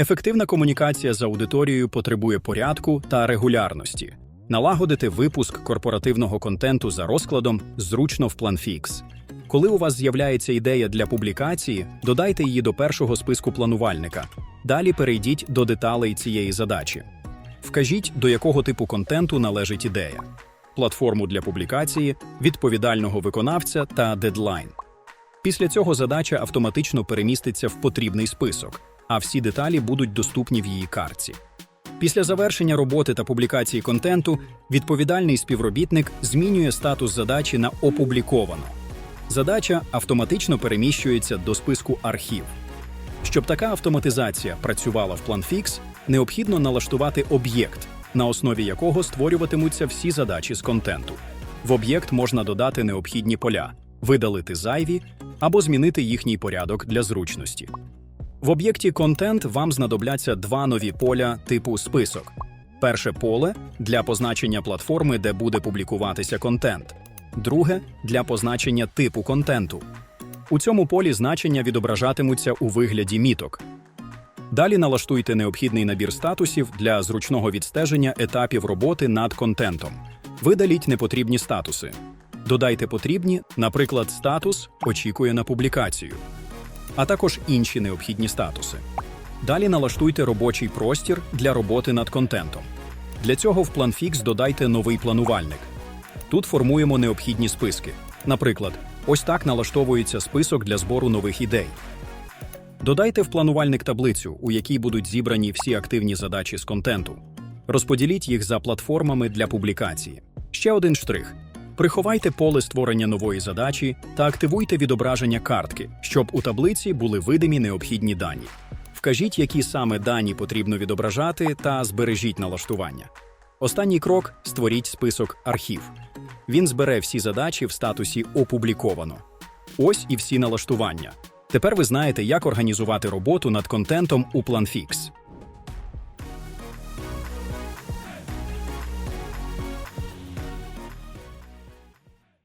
Ефективна комунікація з аудиторією потребує порядку та регулярності. Налагодити випуск корпоративного контенту за розкладом зручно в PlanFix. Коли у вас з'являється ідея для публікації, додайте її до першого списку планувальника. Далі перейдіть до деталей цієї задачі. Вкажіть, до якого типу контенту належить ідея, платформу для публікації, відповідального виконавця та дедлайн. Після цього задача автоматично переміститься в потрібний список, а всі деталі будуть доступні в її картці. Після завершення роботи та публікації контенту відповідальний співробітник змінює статус задачі на опубліковано. Задача автоматично переміщується до списку архів. Щоб така автоматизація працювала в PlanFix, необхідно налаштувати об'єкт, на основі якого створюватимуться всі задачі з контенту. В об'єкт можна додати необхідні поля, видалити зайві або змінити їхній порядок для зручності. В об'єкті контент вам знадобляться два нові поля типу список. Перше поле для позначення платформи, де буде публікуватися контент. Друге для позначення типу контенту. У цьому полі значення відображатимуться у вигляді міток. Далі налаштуйте необхідний набір статусів для зручного відстеження етапів роботи над контентом. Видаліть непотрібні статуси. Додайте потрібні, наприклад, статус очікує на публікацію, а також інші необхідні статуси. Далі налаштуйте робочий простір для роботи над контентом. Для цього в PlanFix додайте новий планувальник. Тут формуємо необхідні списки. Наприклад, ось так налаштовується список для збору нових ідей. Додайте в планувальник таблицю, у якій будуть зібрані всі активні задачі з контенту. Розподіліть їх за платформами для публікації. Ще один штрих: приховайте поле створення нової задачі та активуйте відображення картки, щоб у таблиці були видимі необхідні дані. Вкажіть, які саме дані потрібно відображати, та збережіть налаштування. Останній крок створіть список архів. Він збере всі задачі в статусі Опубліковано. Ось і всі налаштування. Тепер ви знаєте, як організувати роботу над контентом у PlanFix.